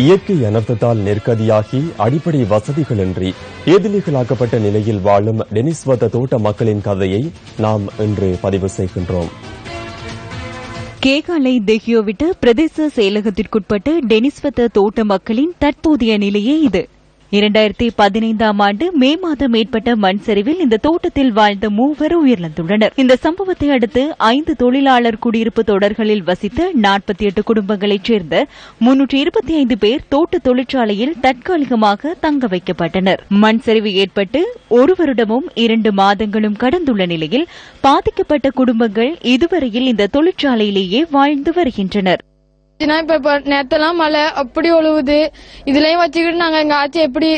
இயற்கை அனர்த்தத்தால் நெருக்கடியாகி அடிப்படை வசதிகளின்றி ஏதிலிகளாக்கப்பட்ட நிலையில் வாழும் டெனிஸ்வத தோட்ட மக்களின் கதையை நாம் இன்று பதிவு செய்கின்றோம். கேகாலை தெஹியோவிட்டு பிரதேச செயலகத்திற்குட்பட்ட டெனிஸ்வத்த தோட்ட மக்களின் தற்போதைய நிலையே இது. இரண்டாயிரத்தி பதினைந்தாம் ஆண்டு மே மாதம் ஏற்பட்ட மண் சரிவில் இந்த தோட்டத்தில் வாழ்ந்த மூவர் உயிரிழந்துள்ளனர். இந்த சம்பவத்தை அடுத்து ஐந்து தொழிலாளர் குடியிருப்பு தொடர்களில் வசித்த நாற்பத்தி எட்டு குடும்பங்களைச் சேர்ந்த முன்னூற்றி இருபத்தி ஐந்து பேர் தோட்ட தொழிற்சாலையில் தற்காலிகமாக தங்க வைக்கப்பட்டனர். மண் சரிவு ஏற்பட்டு ஒரு வருடமும் இரண்டு மாதங்களும் கடந்துள்ள நிலையில் பாதிக்கப்பட்ட குடும்பங்கள் இதுவரையில் இந்த தொழிற்சாலையிலேயே வாழ்ந்து வருகின்றனர். இப்ப நேத்தெல்லாம் மழை அப்படி ஒழுகுது. இதுலயும் வச்சுக்கிட்டு நாங்க எங்க ஆட்சி எப்படி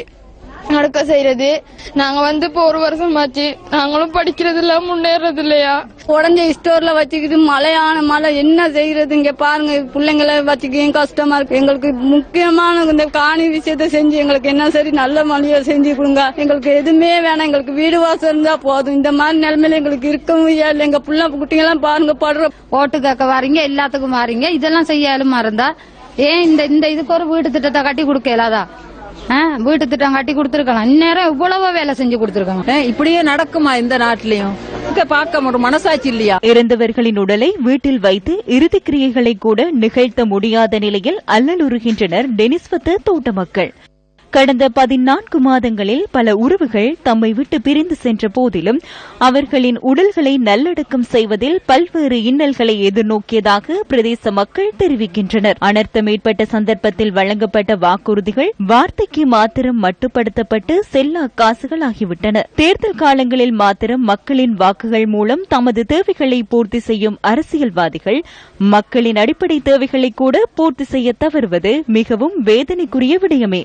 நடக்க செய்யறது. நாங்க வந்து இப்போ ஒரு வருஷம் ஆச்சு. நாங்களும் படிக்கிறது இல்ல முன்னேறது இல்லையா உடஞ்ச ஸ்டோர்ல வச்சுக்கிட்டு மழையான மழை என்ன செய்யறது? இங்க பாருங்க பிள்ளைங்களை வச்சுக்க கஷ்டமா இருக்கு. எங்களுக்கு முக்கியமான இந்த காணி விஷயத்த செஞ்சு எங்களுக்கு என்ன சரி நல்ல மழையை செஞ்சு கொடுங்க. எங்களுக்கு எதுவுமே வேணாம். எங்களுக்கு வீடு வாசல் இருந்தா போதும். இந்த மாதிரி நிலைமையில எங்களுக்கு இருக்கவும் இல்லை எங்க புள்ள குட்டிங்க எல்லாம் பாருங்க படுற ஓட்டு கேட்க வாரீங்க எல்லாத்துக்கும் வாரீங்க. இதெல்லாம் செய்யாலும் இருந்தா ஏன் இந்த இந்த இதுக்கு ஒரு வீட்டு திட்டத்தை கட்டி கொடுக்கலாதா ஆ, வீட்டு திட்டம் கட்டி கொடுத்துருக்கலாம். இந்நேரம் இவ்வளவு வேலை செஞ்சு கொடுத்துருக்காங்க. ஏன் இப்படியே நடக்குமா இந்த நாட்டிலையும்? பார்க்க ஒரு மனசாட்சி இல்லையா? இறந்தவர்களின் உடலை வீட்டில் வைத்து இறுதிக் கிரியைகளை கூட நிகழ்த்த முடியாத நிலையில் அல்லலுறுகின்றனர் டெனிஸ்வத்த தோட்ட மக்கள். கடந்த பதினான்கு மாதங்களில் பல உறவுகள் தம்மை விட்டு பிரிந்து சென்ற போதிலும் அவர்களின் உடல்களை நல்லடக்கம் செய்வதில் பல்வேறு இன்னல்களை எதிர்நோக்கியதாக பிரதேச மக்கள் தெரிவிக்கின்றனர். அனர்த்தம் ஏற்பட்ட சந்தர்ப்பத்தில் வழங்கப்பட்ட வாக்குறுதிகள் வார்த்தைக்கு மாத்திரம் மட்டுப்படுத்தப்பட்டு செல்லா காசுகள் ஆகிவிட்டன தேர்தல் காலங்களில் மாத்திரம் மக்களின் வாக்குகள் மூலம் தமது தேவைகளை பூர்த்தி செய்யும் அரசியல்வாதிகள் மக்களின் அடிப்படை தேவைகளை கூட பூர்த்தி செய்ய தவறுவது மிகவும் வேதனைக்குரிய விடயமே.